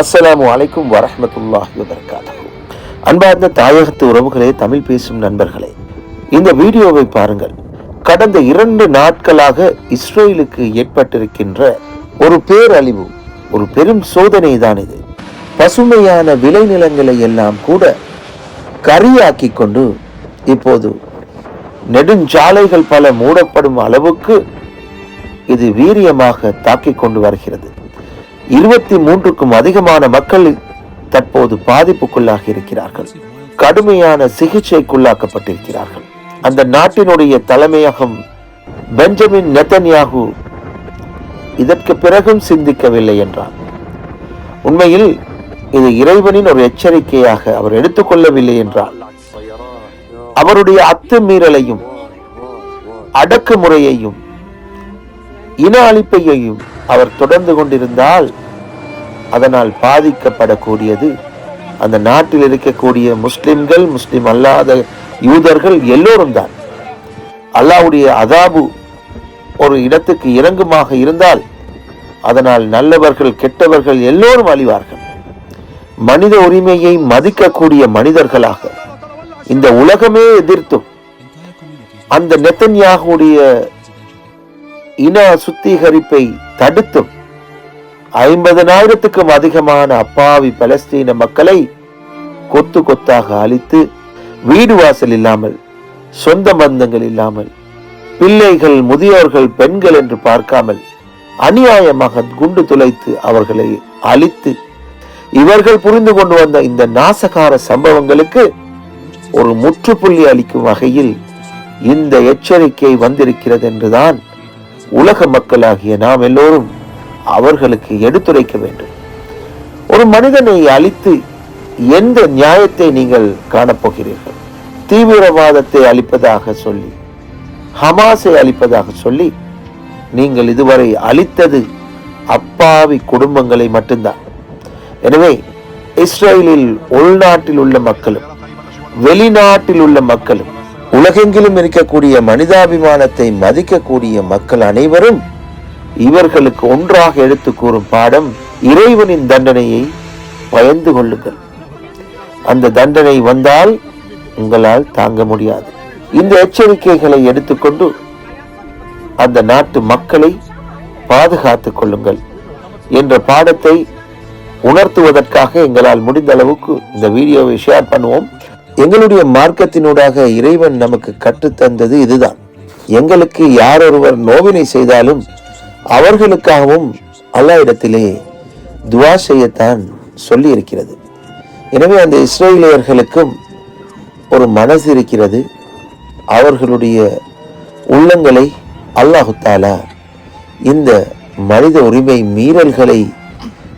அஸ்ஸலாமு அலைக்கும் வரஹ்மத்துல்லாஹி வபரகாத்துஹு. அன்பார்ந்த தாயகத்து உறவுகளே தமிழ் பேசும் நண்பர்களே இந்த வீடியோவை பாருங்கள். கடந்த இரண்டு நாட்களாக இஸ்ரேலுக்கு ஏற்பட்டிருக்கின்ற ஒரு பேரழிவு ஒரு பெரும் சோதனை தான் இது. பசுமையான விளைநிலங்களை எல்லாம் கூட கரியாக்கி கொண்டு இப்போது நெடுஞ்சாலைகள் பல மூடப்படும் அளவுக்கு இது வீரியமாக தாக்கிக் கொண்டு வருகிறது. இருபத்தி மூன்றுக்கும் அதிகமான மக்கள் தற்போது பாதிப்புக்குள்ளாகி இருக்கிறார்கள். கடுமையான சிகிச்சைக்குள்ளாக்கப்பட்டிருக்கிறார்கள். அந்த நாட்டினுடைய தலைமையகம் பெஞ்சமின் நெத்தன்யாகு இதற்கு பிறகும் சிந்திக்கவில்லை என்றார். உண்மையில் இது இறைவனின் ஒரு எச்சரிக்கையாக அவர் எடுத்துக்கொள்ளவில்லை என்றால் அவருடைய அத்துமீறலையும் அடக்குமுறையையும் இன அழிப்பையையும் அவர் தொடர்ந்து கொண்டிருந்தால் அதனால் பாதிக்கப்படக்கூடியது. அந்த நாட்டில் இருக்கக்கூடிய முஸ்லிம்கள் முஸ்லிம் அல்லாத யூதர்கள் எல்லோரும் தான். அல்லாவுடைய அதாபு ஒரு இடத்துக்கு இறங்குமாக இருந்தால் அதனால் நல்லவர்கள் கெட்டவர்கள் எல்லோரும் அழிவார்கள். மனித உரிமையை மதிக்கக்கூடிய மனிதர்களாக இந்த உலகமே எதிர்த்தும் அந்த நெத்தன்யாகுடைய இன சுத்திகரிப்பை தடுத்தும் ஐம்பதனாயிரத்துக்கும் அதிகமான அப்பாவி பலஸ்தீன மக்களை கொத்து கொத்தாக அழித்து வீடு வாசல் இல்லாமல் சொந்த பந்தங்கள் இல்லாமல் பிள்ளைகள் முதியோர்கள் பெண்கள் என்று பார்க்காமல் அநியாயமாக குண்டு துளைத்து அவர்களை அழித்து இவர்கள் புரிந்து கொண்டு வந்த இந்த நாசகார சம்பவங்களுக்கு ஒரு முற்றுப்புள்ளி அளிக்கும் வகையில் இந்த எச்சரிக்கை வந்திருக்கிறது என்றுதான் உலக மக்களாகிய நாம் எல்லோரும் அவர்களுக்கு எடுத்துரைக்க வேண்டும். ஒரு மனிதனை அழித்து எந்த நியாயத்தை நீங்கள் காணப்போகிறீர்கள்? தீவிரவாதத்தை அளிப்பதாக சொல்லி ஹமாஸை அளிப்பதாக சொல்லி நீங்கள் இதுவரை அழித்தது அப்பாவி குடும்பங்களை மட்டும்தான். எனவே இஸ்ரேலில் உள்நாட்டில் உள்ள மக்களும் வெளிநாட்டில் உள்ள மக்களும் உலகெங்கிலும் இருக்கக்கூடிய மனிதாபிமானத்தை மதிக்கக்கூடிய மக்கள் அனைவரும் இவர்களுக்கு ஒன்றாக எடுத்து கூறும் பாடம் இறைவனின் தண்டனையை பயந்து கொள்ளுங்கள். அந்த தண்டனை வந்தால் உங்களால் தாங்க முடியாது. இந்த எச்சரிக்கைகளை எடுத்துக்கொண்டு அந்த நாட்டு மக்களை பாதுகாத்துக் கொள்ளுங்கள் என்ற பாடத்தை உணர்த்துவதற்காக எங்களால் முடிந்த அளவுக்கு இந்த வீடியோவை ஷேர் பண்ணுவோம். எங்களுடைய மார்க்கத்தினூடாக இறைவன் நமக்கு கற்றுத்தந்தது இதுதான். எங்களுக்கு யாரொருவர் நோவினை செய்தாலும் அவர்களுக்காகவும் அல்லாஹ்விடத்திலே துவா செய்யத்தான் சொல்லி இருக்கிறது எனவே அந்த இஸ்ரேலியர்களுக்கும் ஒரு மனசு இருக்கிறது. அவர்களுடைய உள்ளங்களை அல்லாஹு தாலா இந்த மனித உரிமை மீறல்களை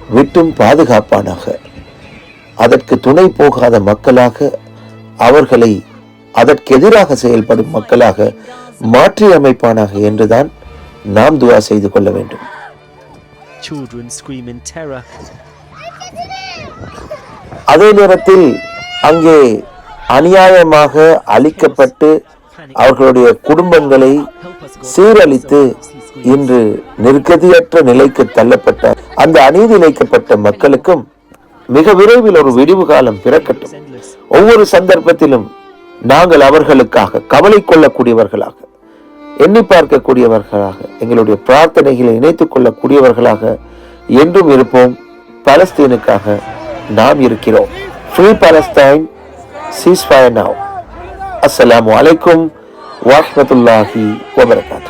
விட்டும் பாதுகாப்பானாக. அதற்கு துணை போகாத மக்களாக அவர்களை அதற்கெதிராக செயல்படும் மக்களாக மாற்றி அமைப்பானாக என்றுதான் நாம் துவா செய்து கொள்ள வேண்டும். அதே நேரத்தில் அங்கே அநியாயமாக அழிக்கப்பட்டு அவர்களுடைய குடும்பங்களை சீரழித்து இன்று நிர்கதியற்ற நிலைக்கு தள்ளப்பட்ட அந்த அநீதி இழைக்கப்பட்ட மக்களுக்கும் மிக விரைவில் ஒரு விடிவு காலம் பிறக்கட்டும். ஒவ்வொரு சந்தர்ப்பத்திலும் நாங்கள் அவர்களுக்காக கவலை கொள்ளக்கூடியவர்களாக. எண்ணி பார்க்கக்கூடியவர்களாக எங்களுடைய பிரார்த்தனைகளை இணைத்துக் கொள்ளக்கூடியவர்களாக என்றும் இருப்போம். பலஸ்தீனுக்காக நாம் இருக்கிறோம். ஃப்ரீ பலஸ்தைன் சீஸ்ஃபயர் நாவ் அஸ்லாம் அலைக்கும் வரஹ்மத்துல்லாஹி வபரகாத்